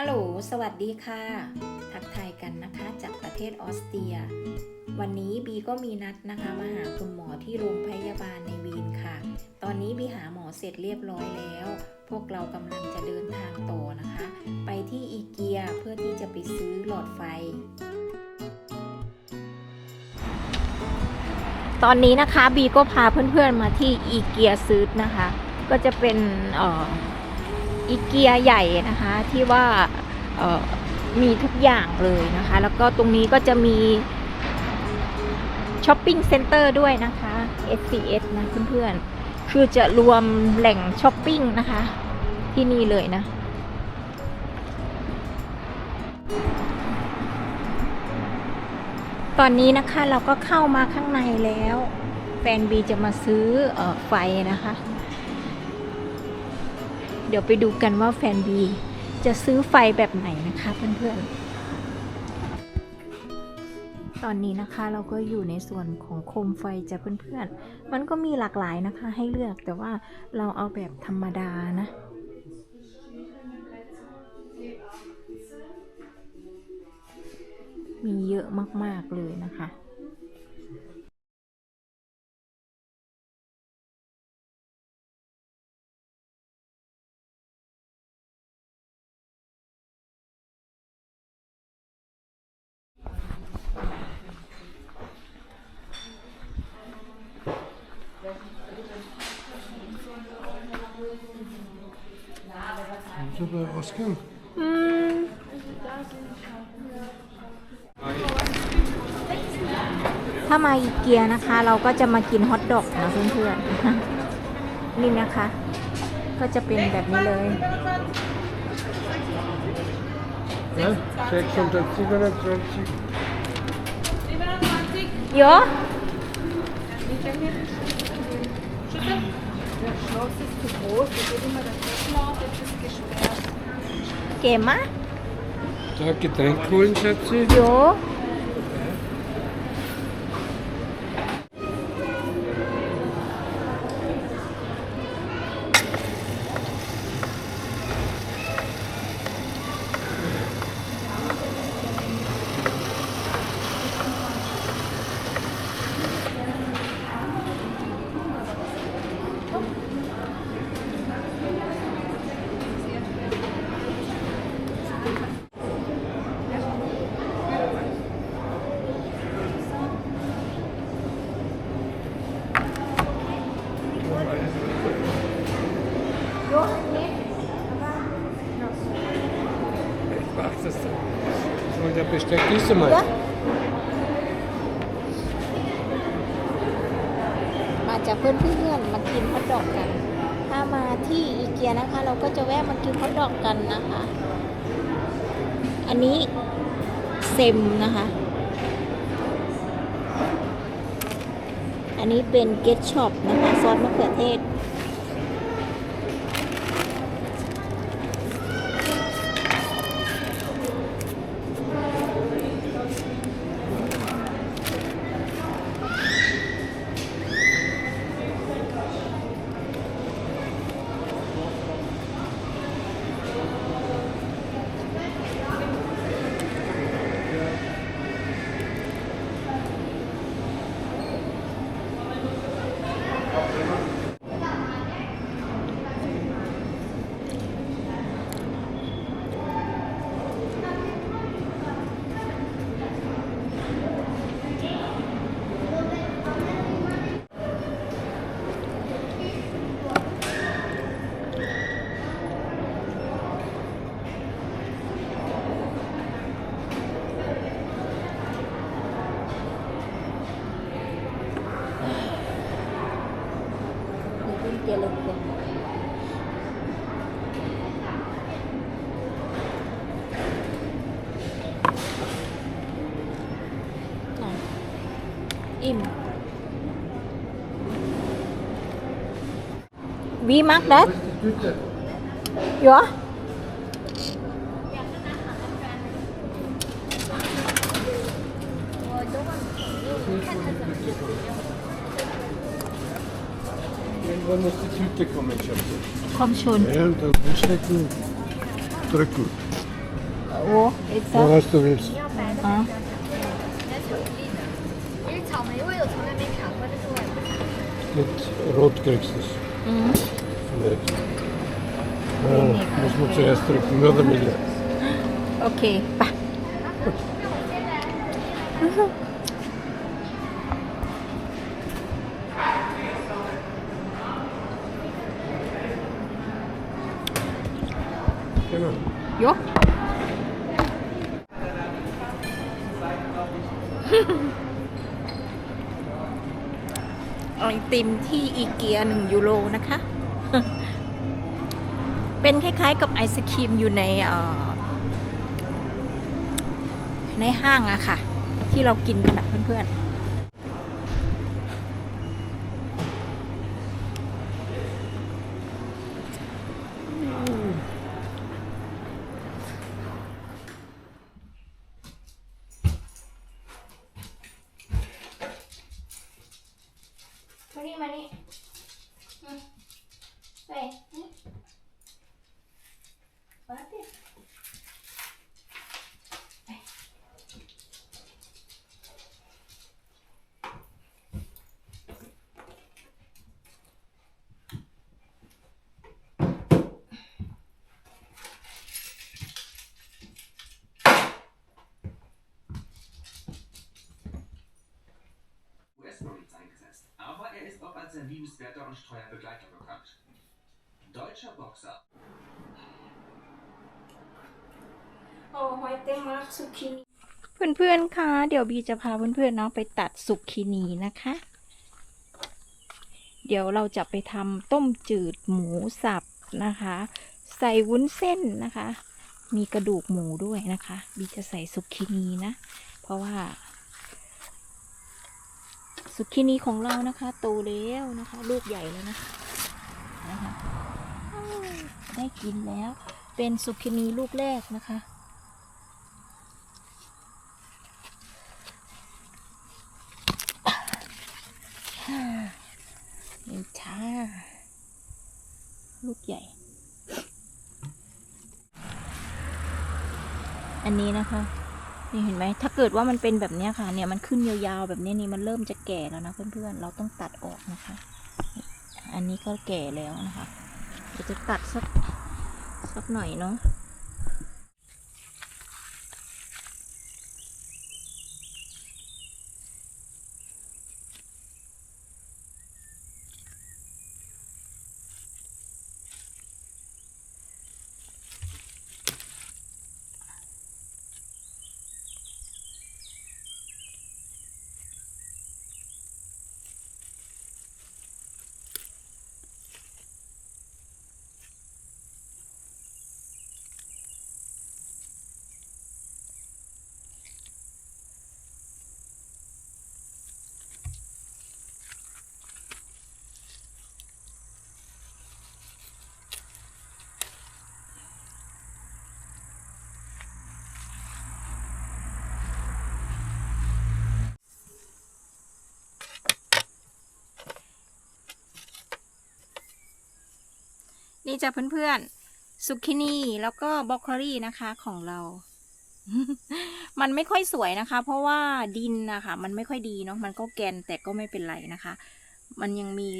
ฮัลโหล สวัสดีค่ะ ทักทายกันนะคะ จากประเทศออสเตรีย วันนี้บีก็มีนัดนะคะมาหาคุณหมอที่โรงพยาบาลในวีนค่ะ ตอนนี้บีหาหมอเสร็จเรียบร้อยแล้ว พวกเรากำลังจะเดินทางต่อนะคะ ไปที่อีเกียเพื่อที่จะไปซื้อหลอดไฟ ตอนนี้นะคะบีก็พาเพื่อนๆมาที่อีเกียซื้อนะคะ ก็จะเป็นเอ่อ อีเกียใหญ่นะคะที่ว่ามีทุกอย่างเลยนะคะ แล้วก็ตรงนี้ก็จะมีช้อปปิ้งเซ็นเตอร์ด้วยนะคะ SCS นะเพื่อนๆ คือจะรวมแหล่งช้อปปิ้งนะคะ ที่นี่เลยนะ ตอนนี้นะคะเราก็เข้ามาข้างในแล้ว แฟนบีจะมาซื้อออไฟนะคะ เดี๋ยวไปดูกันว่าแฟนบีจะซื้อไฟแบบไหนนะคะเพื่อนๆ ตอนนี้นะคะเราก็อยู่ในส่วนของโคมไฟจะเพื่อนๆ มันก็มีหลากหลายนะคะให้เลือกแต่ว่าเราเอาแบบธรรมดานะ มีเยอะมากๆเลยนะคะ Moeten we Oscar? อืมถ้ามาอีเกียนะคะ เราก็จะมากินฮอทดอกนะเพื่อนๆ นี่นะคะ ก็จะเป็นแบบนี้เลย Ja? 627. เยอะ เก๋มะ Darf ich Getränk holen, Schatzi? เยอะ Ich mach das dann. So, der Besteck ist einmal. มาจากเพื่อนๆมากินฮอทดอกกัน ถ้ามาที่อีเกียนะคะ เราก็จะแวะมากินฮอทดอกกันนะคะ อันนี้เซมนะคะ อันนี้เป็นเกตช็อปนะคะ ซอสมะเขือเทศ dialog. Nah. Im. We mark that? Yeah. Albanesi Türkçe konuşuyor. Konuşuyor. Evet, Türkçe Türk. O, exakt. Vad du vill. Ja. Ett rått grekiskt. Mm. Nu smutsar jag stryk möda miljö. Okej, okay. ไปะ Genau. ยก ไอติมที่อีเกียหนึ่งยูโรนะคะ เป็นคล้ายๆกับไอศครีมอยู่ในในห้างอะค่ะ ที่เรากินกันนะเพื่อนๆ US-Marines eingesetzt, aber er ist auch als sehr liebenswerter und treuer Begleiter bekannt. Deutscher Boxer โอ้หอยเต็มมากสุกินีเพื่อนๆ คะ เดี๋ยวบีจะพาเพื่อนๆเนาะไปตัดสุกินีนะคะ เดี๋ยวเราจะไปทำต้มจืดหมูสับนะคะ ใส่วุ้นเส้นนะคะ มีกระดูกหมูด้วยนะคะ บีจะใส่สุกินีนะ เพราะว่า สุกินีของเรานะคะ โตแล้วนะคะ ลูกใหญ่แล้วนะคะนะคะได้กินแล้ว เป็นสุกินีลูกแรกนะคะ นี่ช้า ลูกใหญ่ อันนี้นะคะ นี่เห็น ไหมถ้าเกิดว่ามันเป็นแบบนี้ค่ะ เนี่ยมันขึ้นยาวๆแบบนี้นี่มันเริ่มจะแก่แล้วนะเพื่อนๆ เราต้องตัดออกนะคะ อันนี้ก็แก่แล้วนะคะเดี๋ยวจะตัดสักสักหน่อยเนาะ นี่จะเพื่อนๆซุกินีแล้วก็บรอกโคลีนะคะของเรา มันไม่ค่อยสวยนะคะ เพราะว่าดินนะคะมันไม่ค่อยดีเนาะมันก็แกนแต่ก็ไม่เป็นไรนะคะ มันยังมี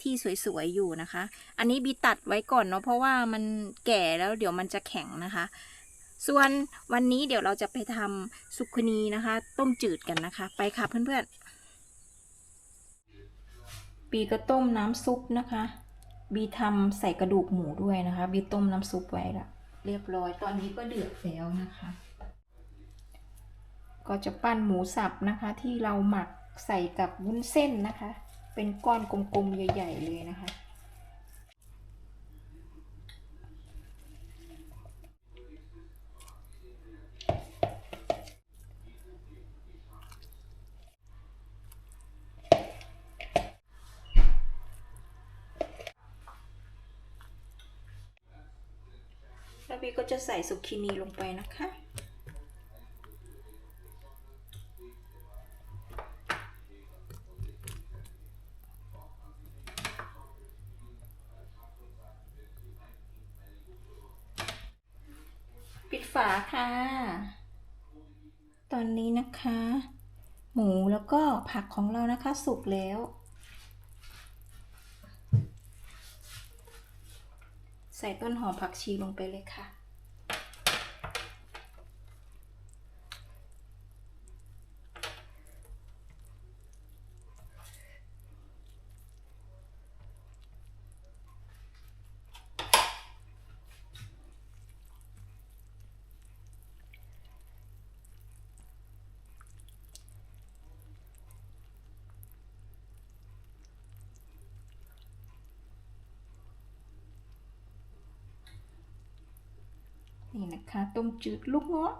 ที่สวยๆอยู่นะคะ อันนี้บีตัดไว้ก่อนเนาะเพราะว่ามันแก่แล้วเดี๋ยวมันจะแข็งนะคะ ส่วนวันนี้เดี๋ยวเราจะไปทำซุกินีนะคะ ต้มจืดกันนะคะ ไปค่ะเพื่อนๆปีก็ต้มน้ำซุปนะคะ บีทำใส่กระดูกหมูด้วยนะคะ บีต้มน้ำซุปไว้ละเรียบร้อย ตอนนี้ก็เดือดแล้วนะคะ ก็จะปั้นหมูสับนะคะ ที่เราหมักใส่กับวุ้นเส้นนะคะ เป็นก้อนกลมๆใหญ่ ๆ เลยนะคะ ก็จะใส่สุกินีลงไปนะคะ ปิดไฟาค่ะ ตอนนี้นะคะ หมูแล้วก็ผักของเรานะคะสุกแล้วใส่ต้นหอมผักชีลงไปเลยค่ะ นี่นะคะ ต้มจืดลูกเงาะ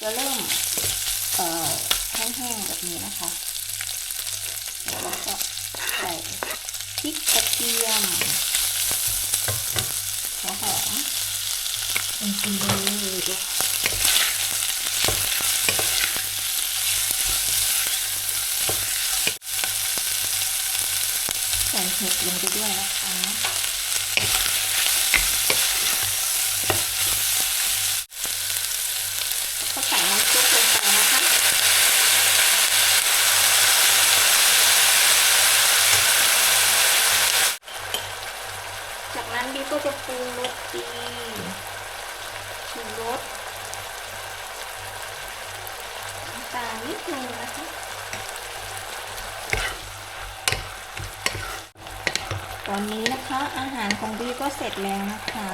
จะเริ่มเอ่อแห้งๆแบบนี้นะคะแล้วเราก็ใส่พริกกระเทียมหัวหอมเป็นสีเลย ใส่เห็ดลงไปด้วยนะคะแล้วก็ใส่น้ำซุปลงไปนะคะ จากนั้นบีก็จะปรุงรสดีชูรส ตาลนิดนึงนะคะตอนนี้นะคะอาหารของบีก็เสร็จแล้วนะคะ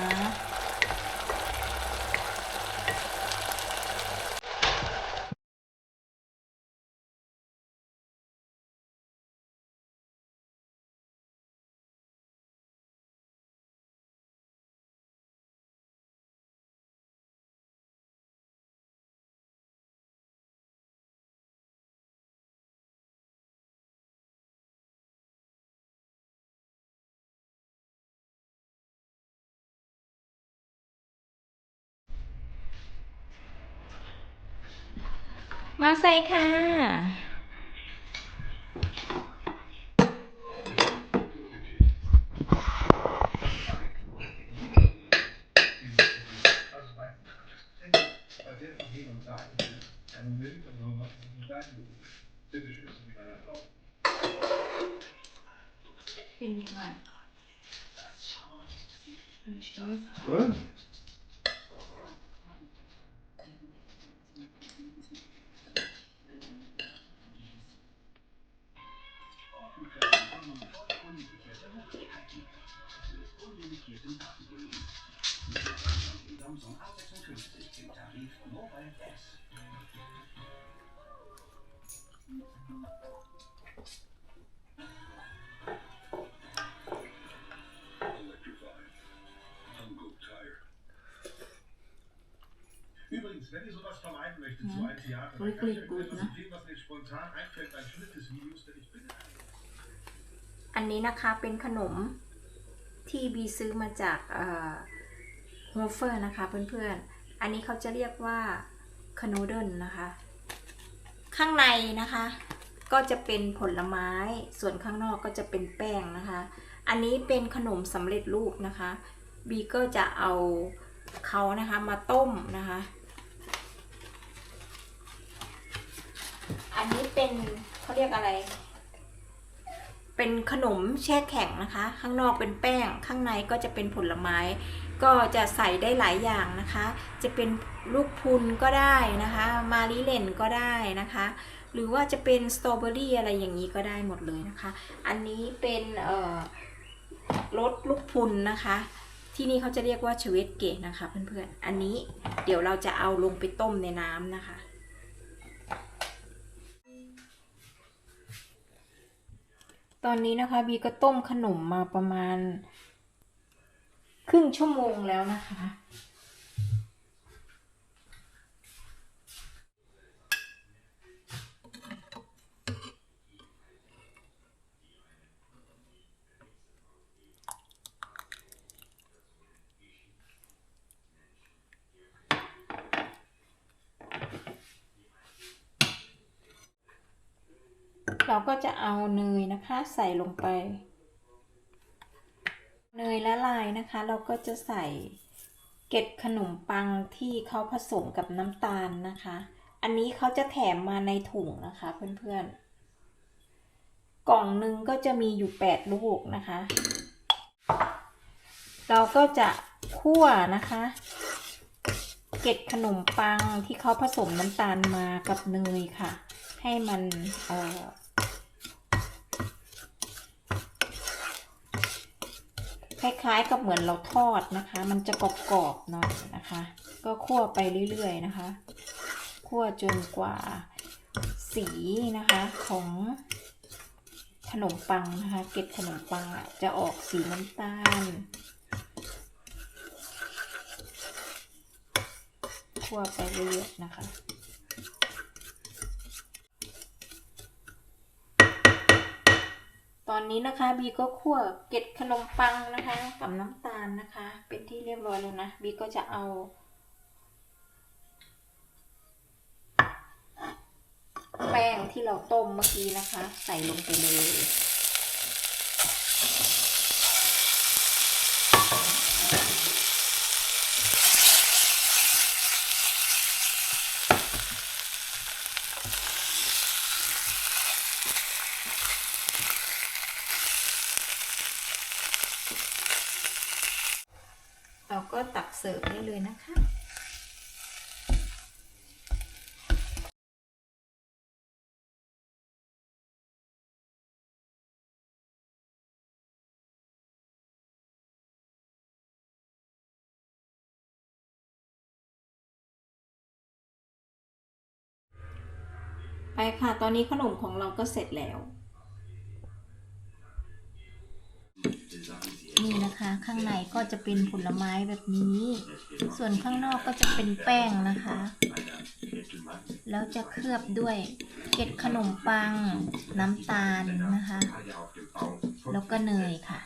มาใส่ค่ะเป็น Übrigens, wenn ihr sowas vermeiden möchtet, so ein Theater, dann Wirklich kann ich euch gut, etwas ne? empfehlen, was mir spontan einfällt beim Schnitt des Videos, denn ich bin อันนี้นะคะเป็นขนม ที่บีซื้อมาจากโฮเฟอร์นะคะเพื่อนๆ อันนี้เขาจะเรียกว่าคโนเดิลนะคะ ข้างในนะคะ ก็จะเป็นผลไม้ ส่วนข้างนอกก็จะเป็นแป้งนะคะ อันนี้เป็นขนมสำเร็จรูปนะคะ บีก็จะเอาเขานะคะมาต้มนะคะ อันนี้เป็นเขาเรียกอะไร เป็นขนมแช่แข็งนะคะ ข้างนอกเป็นแป้ง ข้างในก็จะเป็นผลไม้ ก็จะใส่ได้หลายอย่างนะคะ จะเป็นลูกพุนก็ได้นะคะ มาริเลนก็ได้นะคะ หรือว่าจะเป็นสตรอเบอรี่อะไรอย่างนี้ก็ได้หมดเลยนะคะ อันนี้เป็นรสลูกพุนนะคะ ที่นี่เขาจะเรียกว่าชเวตเกตนะคะเพื่อนๆ อันนี้เดี๋ยวเราจะเอาลงไปต้มในน้ำนะคะ ตอนนี้นะคะบีก็ต้มขนมมาประมาณ ครึ่งชั่วโมงแล้วนะคะ เอาเนยนะคะ ใส่ลงไป เนยละลายนะคะ เราก็จะใส่เกล็ดขนมปังที่เขาผสมกับน้ำตาลนะคะ อันนี้เขาจะแถมมาในถุงนะคะเพื่อนๆ กล่องหนึ่งก็จะมีอยู่8ลูกนะคะ เราก็จะคั่วนะคะ เกล็ดขนมปังที่เขาผสมน้ำตาลมากับเนยค่ะ ให้มันเอ่อ คล้ายๆ กับเหมือนเราทอดนะคะ มันจะกรอบๆหน่อยนะคะ ก็คั่วไปเรื่อยๆนะคะคั่วจนกว่าสีนะคะของขนมปังนะคะเกล็ดขนมปังอะจะออกสีน้ำตาลคั่วไปเรื่อยๆนะคะ ตอนนี้นะคะบีก็คั่วเกล็ดขนมปังนะคะกับน้ำตาลนะคะ เป็นที่เรียบร้อยแล้วนะบีก็จะเอาแป้งที่เราต้มเมื่อกี้นะคะ ใส่ลงไปเลย เราก็ตักเสิร์ฟได้เลยนะคะ ไป ค่ะ ตอนนี้ขนมของเราก็เสร็จแล้ว นี่นะคะ ข้างในก็จะเป็นผลไม้แบบนี้ ส่วนข้างนอกก็จะเป็นแป้งนะคะ แล้วจะเคลือบด้วยเกล็ดขนมปัง น้ำตาลนะคะ แล้วก็เนยค่ะ